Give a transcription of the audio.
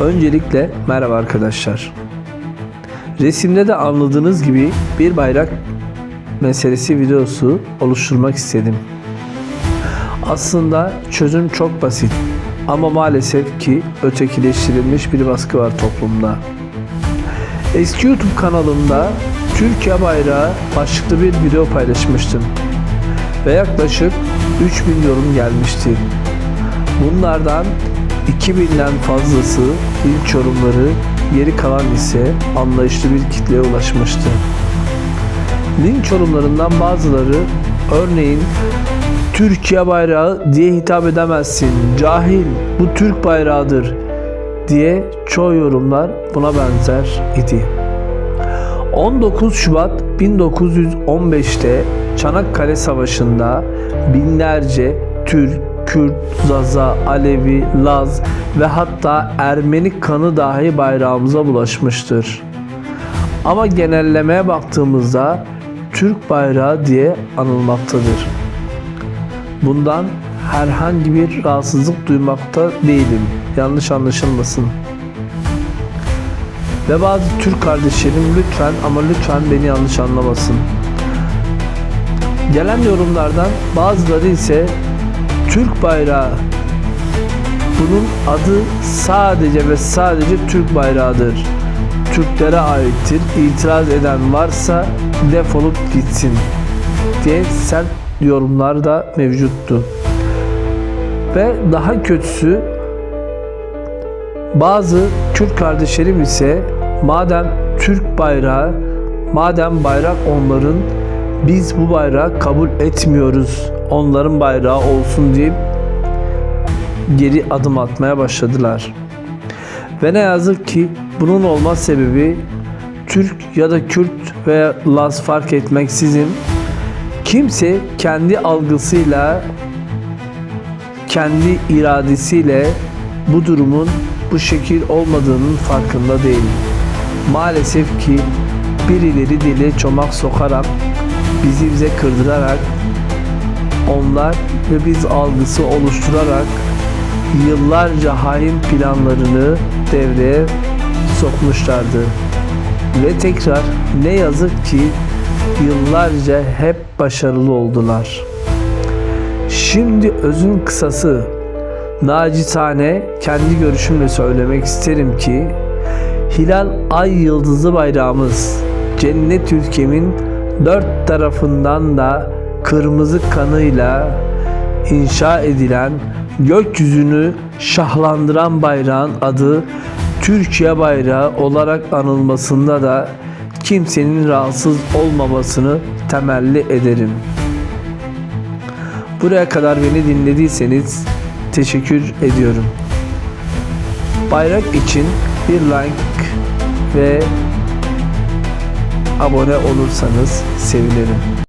Öncelikle merhaba arkadaşlar. Resimde de anladığınız gibi bir bayrak meselesi videosu oluşturmak istedim. Aslında çözüm çok basit ama maalesef ki ötekileştirilmiş bir baskı var toplumda. Eski YouTube kanalımda Türkiye bayrağı başlıklı bir video paylaşmıştım ve yaklaşık 3000 yorum gelmişti. Bunlardan 2000'den fazlası ilk yorumları, geri kalan ise anlayışlı bir kitleye ulaşmıştı. Link yorumlarından bazıları örneğin Türkiye bayrağı diye hitap edemezsin, cahil, bu Türk bayrağıdır diye çoğu yorumlar buna benzer idi. 19 Şubat 1915'te Çanakkale Savaşı'nda binlerce Türk, Kürt, Zaza, Alevi, Laz ve hatta Ermeni kanı dahi bayrağımıza bulaşmıştır. Ama genellemeye baktığımızda Türk bayrağı diye anılmaktadır. Bundan herhangi bir rahatsızlık duymakta değilim. Yanlış anlaşılmasın. Ve bazı Türk kardeşlerim lütfen ama lütfen beni yanlış anlamasın. Gelen yorumlardan bazıları ise Türk bayrağı bunun adı sadece ve sadece Türk bayrağıdır. Türklere aittir. İtiraz eden varsa defolup gitsin diye sert yorumlar da mevcuttu. Ve daha kötüsü bazı Kürt kardeşlerim ise madem Türk bayrağı, madem bayrak onların biz bu bayrağı kabul etmiyoruz. Onların bayrağı olsun deyip geri adım atmaya başladılar. Ve ne yazık ki bunun olma sebebi Türk ya da Kürt veya Laz fark etmeksizin kimse kendi algısıyla kendi iradesiyle bu durumun bu şekil olmadığının farkında değil. Maalesef ki birileri dile çomak sokarak bizi bize kırdırarak onlar ve biz algısı oluşturarak yıllarca hain planlarını devreye sokmuşlardı. Ve tekrar ne yazık ki yıllarca hep başarılı oldular. Şimdi özün kısası nacitane kendi görüşümle söylemek isterim ki Hilal Ay Yıldızı bayrağımız cennet ülkemin dört tarafından da kırmızı kanıyla inşa edilen gökyüzünü şahlandıran bayrağın adı Türkiye bayrağı olarak anılmasında da kimsenin rahatsız olmamasını temelli ederim. Buraya kadar beni dinlediyseniz teşekkür ediyorum. Bayrak için bir like ve abone olursanız sevinirim.